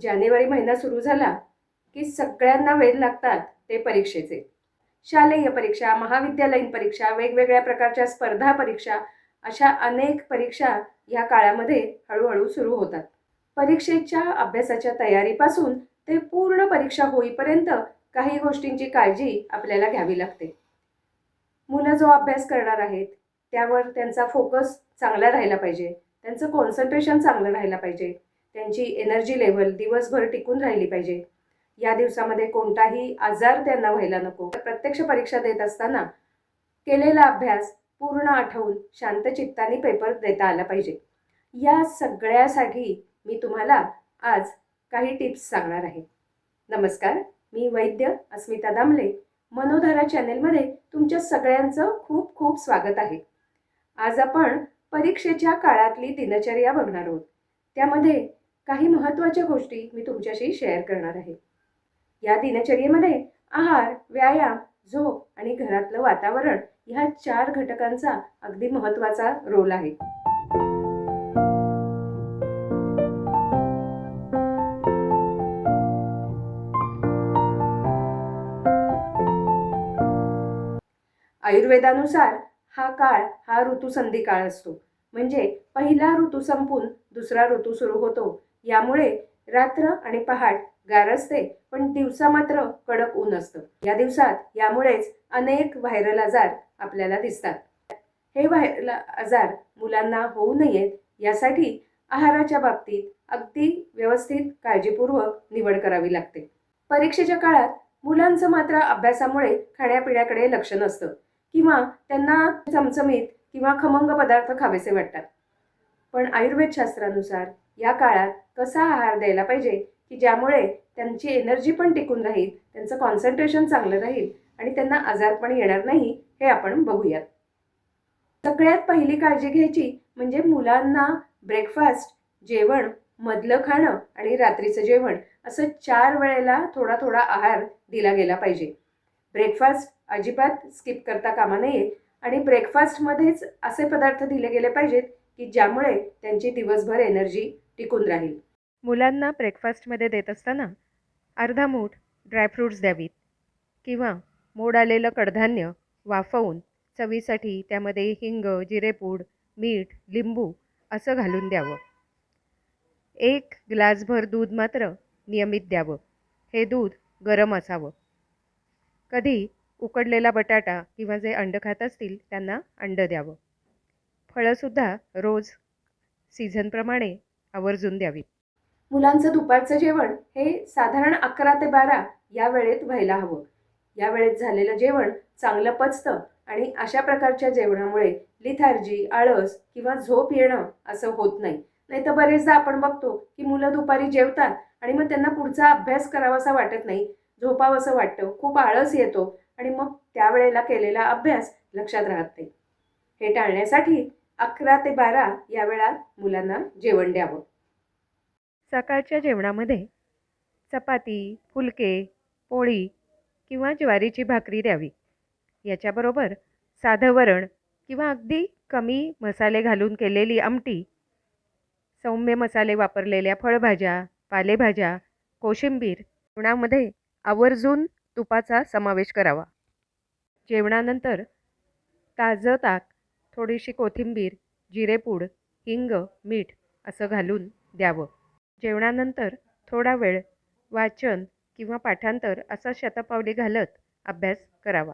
जानेवारी महिना सुरू झाला की सगळ्यांना वेध लागतात ते परीक्षेचे. शालेय परीक्षा महाविद्यालयीन परीक्षा वेगवेगळ्या प्रकारच्या स्पर्धा परीक्षा अशा अनेक परीक्षा ह्या काळामध्ये हळूहळू सुरू होतात. परीक्षेच्या अभ्यासाच्या तयारीपासून ते पूर्ण परीक्षा होईपर्यंत काही गोष्टींची काळजी आपल्याला घ्यावी लागते. मुलं जो अभ्यास करणार आहेत त्यावर त्यांचा फोकस चांगला राहिला पाहिजे. त्यांचं कॉन्सन्ट्रेशन चांगलं राहिलं पाहिजे. त्यांची एनर्जी लेव्हल दिवसभर टिकून राहिली पाहिजे. या दिवसामध्ये कोणताही आजार त्यांना व्हायला नको. प्रत्यक्ष परीक्षा देत असताना केलेला अभ्यास पूर्ण आठवून शांत चित्ताने पेपर देता आला पाहिजे. या सगळ्यासाठी मी तुम्हाला आज काही टिप्स सांगणार आहे. नमस्कार मी वैद्य अस्मिता दामले. मनोधारा चॅनेलमध्ये तुमच्या सगळ्यांचं खूप खूप स्वागत आहे. आज आपण परीक्षेच्या काळातली दिनचर्या बघणार आहोत. त्यामध्ये काही महत्त्वाच्या गोष्टी मी तुमच्याशी शेअर करणार आहे. या दिनचर्येमध्ये आहार व्यायाम झोप आणि घरातलं वातावरण ह्या चार घटकांचा अगदी महत्त्वाचा रोल आहे. आयुर्वेदानुसार हा काळ हा ऋतुसंधी काळ असतो. म्हणजे पहिला ऋतू संपून दुसरा ऋतू सुरू होतो. यामुळे रात्र आणि पहाट गार असते पण दिवसा मात्र कडक ऊन असतं. या दिवसात यामुळेच अनेक व्हायरल आजार आपल्याला दिसतात. हे व्हायरल आजार मुलांना होऊ नयेत यासाठी आहाराच्या बाबतीत अगदी व्यवस्थित काळजीपूर्वक निवड करावी लागते. परीक्षेच्या काळात मुलांचं मात्र अभ्यासामुळे खाण्यापिण्याकडे लक्ष नसतं किंवा त्यांना चमचमीत किंवा खमंग पदार्थ खावेसे वाटतात. पण आयुर्वेदशास्त्रानुसार या काळात कसा आहार द्यायला पाहिजे? की ज्यामुळे त्यांची एनर्जी पण टिकून राहील त्यांचं कॉन्सन्ट्रेशन चांगलं राहील आणि त्यांना आजार पण येणार नाही हे आपण बघूयात. सगळ्यात पहिली काळजी घ्यायची म्हणजे मुलांना ब्रेकफास्ट जेवण मधलं खाणं आणि रात्रीचं जेवण असं चार वेळेला थोडा थोडा आहार दिला गेला पाहिजे. ब्रेकफास्ट अजिबात स्किप करता कामा नये आणि ब्रेकफास्टमध्येच असे पदार्थ दिले गेले पाहिजेत की ज्यामुळे त्यांची दिवसभर एनर्जी टिकून राहील. मुलांना ब्रेकफास्टमध्ये देत असताना अर्धा मूठ ड्रायफ्रूट्स द्यावीत किंवा मोड आलेलं कडधान्य वाफवून चवीसाठी त्यामध्ये हिंग जिरेपूड मीठ लिंबू असं घालून द्यावं. एक ग्लासभर दूध मात्र नियमित द्यावं. हे दूध गरम असावं. कधी उकडलेला बटाटा किंवा जे अंड खात असतील त्यांना अंड द्यावं. फळंसुद्धा रोज सीझनप्रमाणे आवर्जून द्यावी. मुलांचं दुपारचं जेवण हे साधारण अकरा ते बारा या वेळेत व्हायला हवं. या वेळेत झालेलं जेवण चांगलं पचतं आणि अशा प्रकारच्या जेवणामुळे लिथार्जी आळस किंवा झोप येणं असं होत नाही. नाही तर बरेचदा आपण बघतो की मुलं दुपारी जेवतात आणि मग त्यांना पुढचा अभ्यास करावासा वाटत नाही. झोपावंसं वाटतं. खूप आळस येतो आणि मग त्यावेळेला केलेला अभ्यास लक्षात राहत नाही. हे टाळण्यासाठी अकरा ते बारा या वेळात मुलांना जेवण द्यावं. सकाळच्या जेवणामध्ये चपाती फुलके पोळी किंवा ज्वारीची भाकरी द्यावी. याच्याबरोबर साधं वरण किंवा अगदी कमी मसाले घालून केलेली आमटी सौम्य मसाले वापरलेल्या फळभाज्या पालेभाज्या कोशिंबीर जेवणामध्ये आवर्जून तुपाचा समावेश करावा. जेवणानंतर ताजं ताक थोडीशी कोथिंबीर जिरेपूड हिंग मीठ असं घालून द्यावं. जेवणानंतर थोडा वेळ वाचन किंवा पाठांतर असा शतपावली घालत अभ्यास करावा.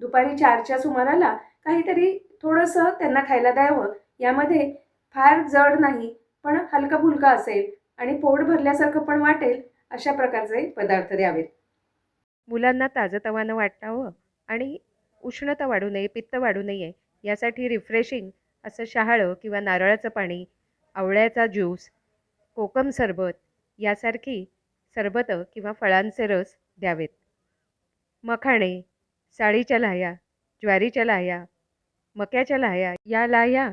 दुपारी चारच्या सुमाराला काहीतरी थोडंसं त्यांना खायला द्यावं. यामध्ये फार जड नाही पण हलका फुलका असेल आणि पोट भरल्यासारखं पण वाटेल अशा प्रकारचे पदार्थ द्यावेत. मुलांना ताजंतवानं वाटावं आणि उष्णता वाढू नये पित्त वाढू नये यासाठी रिफ्रेशिंग असं शहाळं किंवा नारळाचं पाणी आवळ्याचा ज्यूस कोकम सरबत यासारखी सरबतं किंवा फळांचे रस द्यावेत. मखाणे साळीच्या लाह्या ज्वारीच्या लाह्या मक्याच्या लाह्या या लाह्या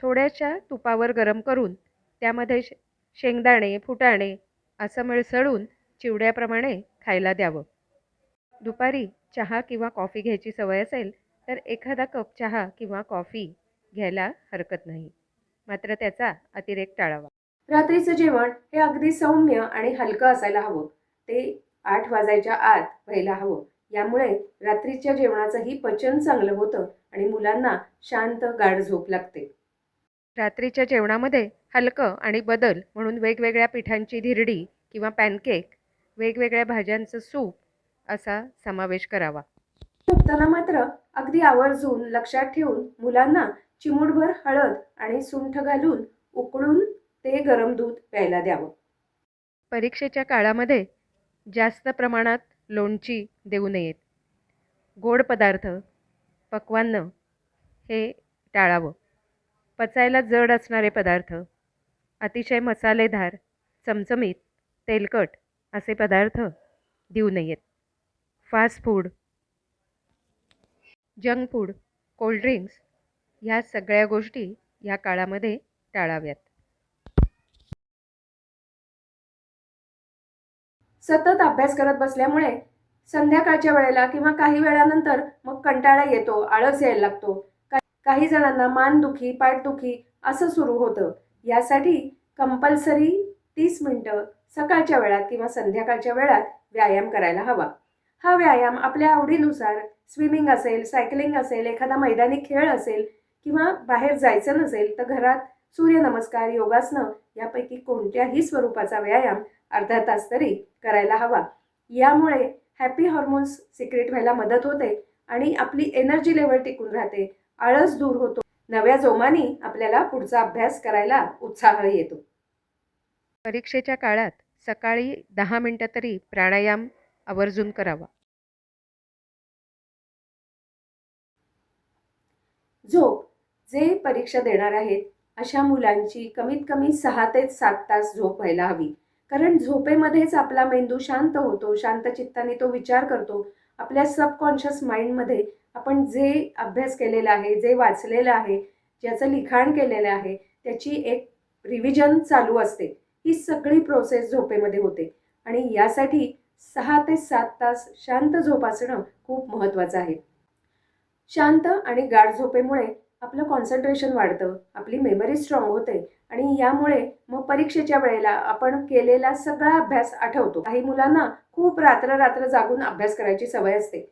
थोड्याशा तुपावर गरम करून त्यामध्ये श शेंगदाणे फुटाणे असं मिळसळून चिवड्याप्रमाणे खायला द्यावं. दुपारी चहा किंवा कॉफी घ्यायची सवय असेल तर एखादा कप चहा किंवा कॉफी घ्यायला हरकत नाही. मात्र त्याचा अतिरेक टाळावा. रात्रीचं जेवण हे अगदी सौम्य आणि हलकं असायला हवं. ते आठ वाजायच्या आत व्हायला हवं. यामुळे रात्रीच्या जेवणाचंही पचन चांगलं होतं आणि मुलांना शांत गाढ झोप लागते. रात्रीच्या जेवणामध्ये हलकं आणि बदल म्हणून वेगवेगळ्या पिठांची धिरडी किंवा पॅनकेक वेगवेगळ्या भाज्यांचं सूप असा समावेश करावा. झोपताना मात्र अगदी आवर्जून लक्षात ठेवून मुलांना चिमूटभर हळद आणि सुंठ घालून उकळून ते गरम दूध प्यायला द्यावं. परीक्षेच्या काळामध्ये जास्त प्रमाणात लोणची देऊ नयेत. गोड पदार्थ पक्वान्न हे टाळावं. पचायला जड असणारे पदार्थ अतिशय मसालेदार चमचमीत तेलकट असे पदार्थ देऊ नयेत. Fast food junk food cold drinks ह्या सगळ्या गोष्टी या काळामध्ये टाळाव्यात. सतत अभ्यास करत बसल्यामुळे संध्याकाळच्या वेळेला किंवा काही वेळानंतर मग कंटाळा येतो आळस यायला लागतो. काही जणांना मानदुखी पाठदुखी असं सुरू होतं. यासाठी कंपल्सरी तीस मिनटं सकाळच्या वेळात किंवा संध्याकाळच्या वेळात व्यायाम करायला हवा. हा व्यायाम आपल्या आवडीनुसार स्विमिंग असेल सायकलिंग असेल एखादा मैदानी खेळ असेल किंवा बाहेर जायचं नसेल तर घरात सूर्यनमस्कार योगासनं यापैकी कोणत्याही स्वरूपाचा व्यायाम अर्धा तास तरी करायला हवा. यामुळे हॅपी हॉर्मोन्स सिक्रेट व्हायला मदत होते आणि आपली एनर्जी लेवल टिकून राहते. आळस दूर होतो. नव्या जोमाने आपल्याला पुढचा अभ्यास करायला उत्साह येतो. परीक्षेच्या काळात सकाळी दहा मिनटं तरी प्राणायाम आवर्जून करावा. झोप जे परीक्षा देणार आहेत अशा मुलांची कमीत कमी सहा ते सात तास झोप व्हायला हवी. कारण झोपेमध्येच आपला मेंदू शांत होतो शांत चित्ताने तो विचार करतो. आपल्या सबकॉन्शियस माइंडमध्ये आपण जे अभ्यास केलेला आहे जे वाचलेलं आहे ज्याचं लिखाण केलेलं आहे त्याची एक रिव्हिजन चालू असते. ही सगळी प्रोसेस झोपेमध्ये होते. आणि यासाठी सहा ते सात तास शांत झोप असणं खूप महत्त्वाचं आहे. शांत आणि गाढ झोपेमुळे आपलं कॉन्सन्ट्रेशन वाढतं आपली मेमरी स्ट्रॉंग होते आणि यामुळे मग परीक्षेच्या वेळेला आपण केलेला सगळा अभ्यास आठवतो. काही मुलांना खूप रात्र रात्र जागून अभ्यास करायची सवय असते.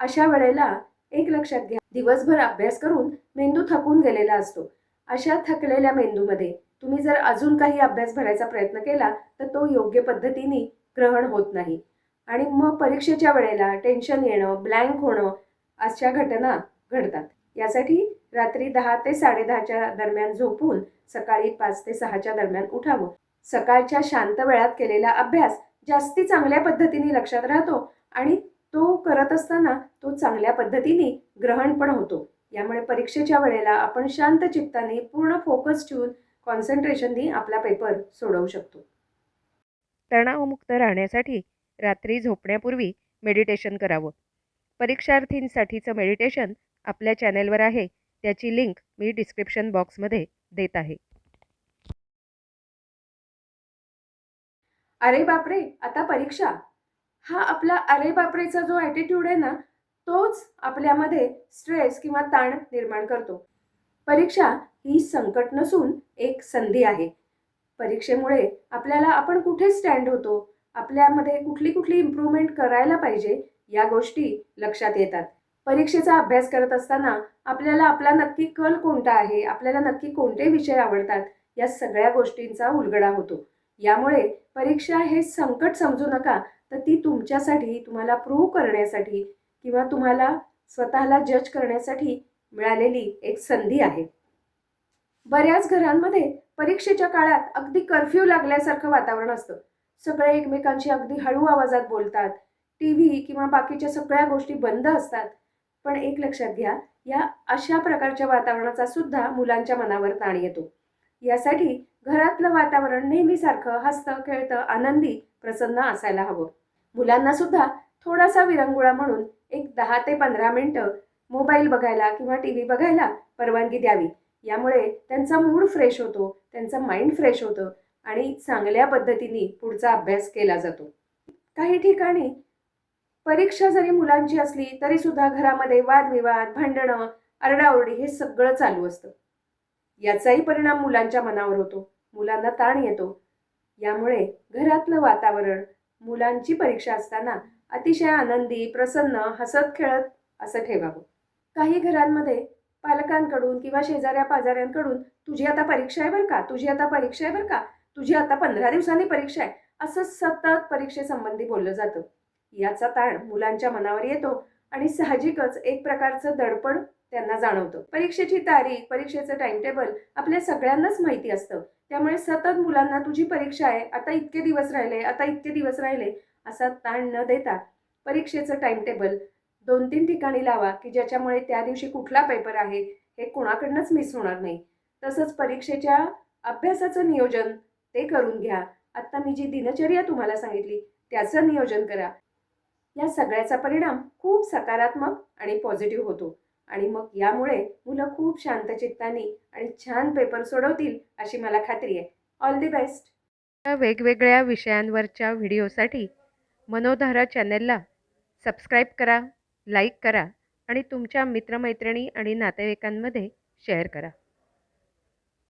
अशा वेळेला एक लक्षात घ्या दिवसभर अभ्यास करून मेंदू थकून गेलेला असतो. अशा थकलेल्या मेंदूमध्ये तुम्ही जर अजून काही अभ्यास भरायचा प्रयत्न केला तर तो योग्य पद्धतीने ग्रहण होत नाही. आणि मग परीक्षेच्या वेळेला टेन्शन येणं ब्लँक होणं अशा घटना घडतात. यासाठी रात्री दहा ते साडेदहाच्या दरम्यान झोपून सकाळी पाच ते सहाच्या दरम्यान उठावं. सकाळच्या शांत वेळात केलेला अभ्यास जास्ती चांगल्या पद्धतीने लक्षात राहतो आणि तो करत असताना तो चांगल्या पद्धतीने ग्रहण पण होतो. यामुळे परीक्षेच्या वेळेला आपण शांत चित्ताने पूर्ण फोकस ठेवून कॉन्सन्ट्रेशननी आपला पेपर सोडवू शकतो. तणावमुक्त राहण्यासाठी रात्री झोपण्यापूर्वी मेडिटेशन करावं. परीक्षार्थींसाठीचं मेडिटेशन आपल्या चॅनेलवर आहे. त्याची लिंक मी डिस्क्रिप्शन बॉक्समध्ये देत आहे. अरे बापरे आता परीक्षा? हा आपला अरे बापरेचा जो ॲटिट्यूड आहे ना तोच आपल्यामध्ये स्ट्रेस किंवा ताण निर्माण करतो. परीक्षा ही संकट नसून एक संधी आहे. परीक्षेमुळे आपल्याला आपण कुठे स्टँड होतो? आपल्यामध्ये कुठली कुठली इम्प्रूव्हमेंट करायला पाहिजे? या गोष्टी लक्षात येतात. परीक्षेचा अभ्यास करत असताना आपल्याला आपला नक्की कल कोणता आहे? आपल्याला नक्की कोणते विषय आवडतात? या सगळ्या गोष्टींचा उलगडा होतो. यामुळे परीक्षा हे संकट समजू नका तर ती तुमच्यासाठी तुम्हाला प्रूव्ह करण्यासाठी किंवा तुम्हाला स्वतःला जज करण्यासाठी मिळालेली एक संधी आहे. बऱ्याच घरांमध्ये परीक्षेच्या काळात अगदी कर्फ्यू लागल्यासारखं वातावरण असतं. सगळे एकमेकांशी अगदी हळू आवाजात बोलतात. टी व्ही किंवा बाकीच्या सगळ्या गोष्टी बंद असतात. पण एक लक्षात घ्या या अशा प्रकारच्या वातावरणाचा सुद्धा मुलांच्या मनावर ताण येतो. यासाठी घरातलं वातावरण नेहमीसारखं हसतं खेळतं आनंदी प्रसन्न असायला हवं. मुलांना सुद्धा थोडासा विरंगुळा म्हणून एक दहा ते पंधरा मिनटं मोबाईल बघायला किंवा टी व्ही बघायला परवानगी द्यावी. यामुळे त्यांचा मूड फ्रेश होतो त्यांचं माइंड फ्रेश होतं आणि चांगल्या पद्धतीने पुढचा अभ्यास केला जातो. काही ठिकाणी परीक्षा जरी मुलांची असली तरी सुद्धा घरामध्ये वादविवाद भांडणं आरडाओरडी हे सगळं चालू असतं. याचाही परिणाम मुलांच्या मनावर होतो मुलांना ताण येतो. यामुळे घरातलं वातावरण मुलांची परीक्षा असताना अतिशय आनंदी प्रसन्न हसत खेळत असं ठेवावं. काही घरांमध्ये पालकांकडून किंवा शेजाऱ्या पाजाऱ्यांकडून तुझी आता परीक्षा आहे बरं का? तुझी आता परीक्षा आहे बरं का? तुझी आता पंधरा दिवसांनी परीक्षा आहे. असं सतत परीक्षेसंबंधी बोललं जातं. याचा ताण मुलांच्या मनावर येतो आणि साहजिकच एक प्रकारचं दडपण त्यांना जाणवतं. परीक्षेची तारीख परीक्षेचं टाइमटेबल आपल्या सगळ्यांनाच माहिती असतं. त्यामुळे सतत मुलांना तुझी परीक्षा आहे आता इतके दिवस राहिले आता इतके दिवस राहिले असा ताण न देता परीक्षेचं टाइमटेबल दोन तीन ठिकाणी लावा की ज्याच्यामुळे त्या दिवशी कुठला पेपर आहे हे कोणाकडनंच मिस होणार नाही. तसंच परीक्षेच्या अभ्यासाचं नियोजन ते करून घ्या. आत्ता मी जी दिनचर्या तुम्हाला सांगितली त्याचं नियोजन करा. या सगळ्याचा परिणाम खूप सकारात्मक आणि पॉझिटिव्ह होतो. आणि मग यामुळे मुलं खूप शांतचित्तानी आणि छान पेपर सोडवतील अशी मला खात्री आहे. ऑल दी बेस्ट वेगवेगळ्या विषयांवरच्या व्हिडिओसाठी मनोधारा चॅनेलला सबस्क्राईब करा. लाईक करा आणि तुमच्या मित्रमैत्रिणी आणि नातेवाईकांमध्ये शेअर करा.